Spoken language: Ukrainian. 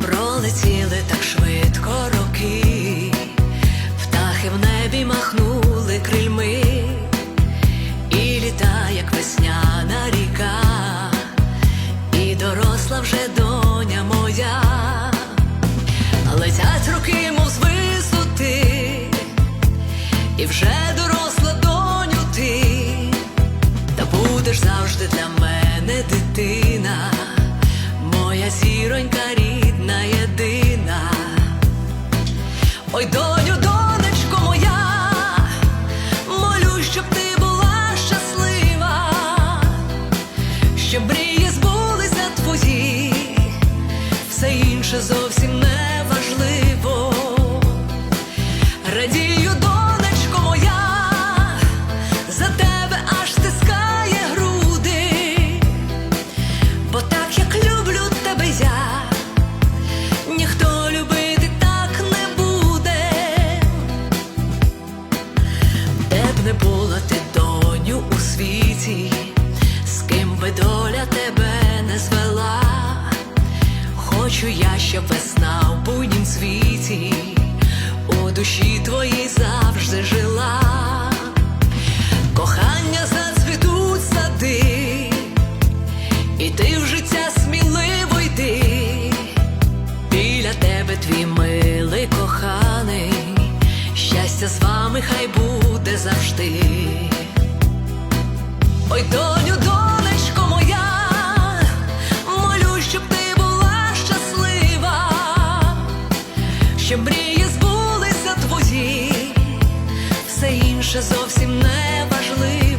Пролетіли так швидко роки, птахи в небі махнули крильми, і літа, як весняна ріка, і доросла вже доня моя, летять роки, мов з висоти, і вже доросла доню ти, та будеш завжди для мене дитина, моя зіронька Ой, доню, Хочу я, щоб весна в буйнім світі у душі твоїй завжди жила. Кохання зацвітуть сади, і ти в життя сміливо йди. Біля тебе твій милий коханий, щастя з вами хай буде завжди. Ой, щоб мрії збулися твої, все інше зовсім не важливо.